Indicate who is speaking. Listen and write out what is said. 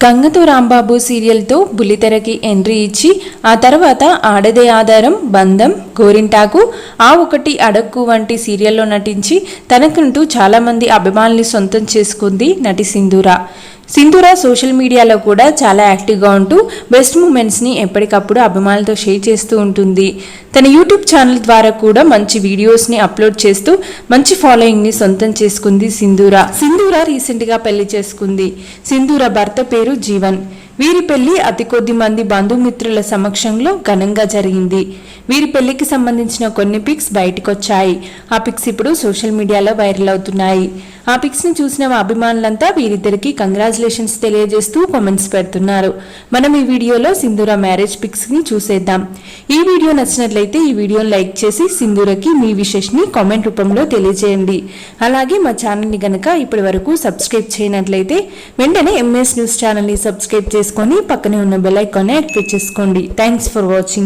Speaker 1: గంగతో Rambabu సీరియల్తో బుల్లితెరకి entry ఇచ్చి ఆ తర్వాత ఆడదే ఆధారం బంధం గోరింటాకు ఆ ఒకటి అడక్కు వంటి సీరియల్లో నటించి తనకంటూ చాలామంది అభిమానుల్ని సొంతం చేసుకుంది నటి సింధూర. సింధూర సోషల్ మీడియాలో కూడా చాలా యాక్టివ్గా ఉంటూ బెస్ట్ మూమెంట్స్ని ఎప్పటికప్పుడు అభిమానులతో షేర్ చేస్తూ ఉంటుంది. తన యూట్యూబ్ ఛానల్ ద్వారా కూడా మంచి వీడియోస్ని అప్లోడ్ చేస్తూ మంచి ఫాలోయింగ్ని సొంతం చేసుకుంది సింధూర. సింధూర రీసెంట్గా పెళ్ళి చేసుకుంది. సింధూర భర్త పేరు జీవన్. వీరి పెళ్ళి అతి కొద్ది మంది బంధుమిత్రుల సమక్షంలో ఘనంగా జరిగింది. వీరి పెళ్ళికి సంబంధించిన కొన్ని పిక్స్ బయటకొచ్చాయి. ఆ పిక్స్ ఇప్పుడు సోషల్ మీడియాలో వైరల్ అవుతున్నాయి. ఆ పిక్స్ని చూసిన మా అభిమానులంతా వీరిద్దరికి కంగ్రాచులేషన్స్ తెలియజేస్తూ కామెంట్స్ పెడుతున్నారు. మనం ఈ వీడియోలో సింధూర మ్యారేజ్ పిక్స్ని చూసేద్దాం. ఈ వీడియో నచ్చినట్లయితే ఈ వీడియోని లైక్ చేసి సింధూరకి మీ విషెస్ని కామెంట్ రూపంలో తెలియజేయండి. అలాగే మా ఛానల్ని గనక ఇప్పటి వరకు సబ్స్క్రైబ్ చేయనట్లయితే వెంటనే ఎంఎస్ న్యూస్ ఛానల్ని సబ్స్క్రైబ్ చేసుకొని పక్కనే ఉన్న బెల్ ఐకాన్ యాక్టివేట్ చేసుకోండి. Thanks for watching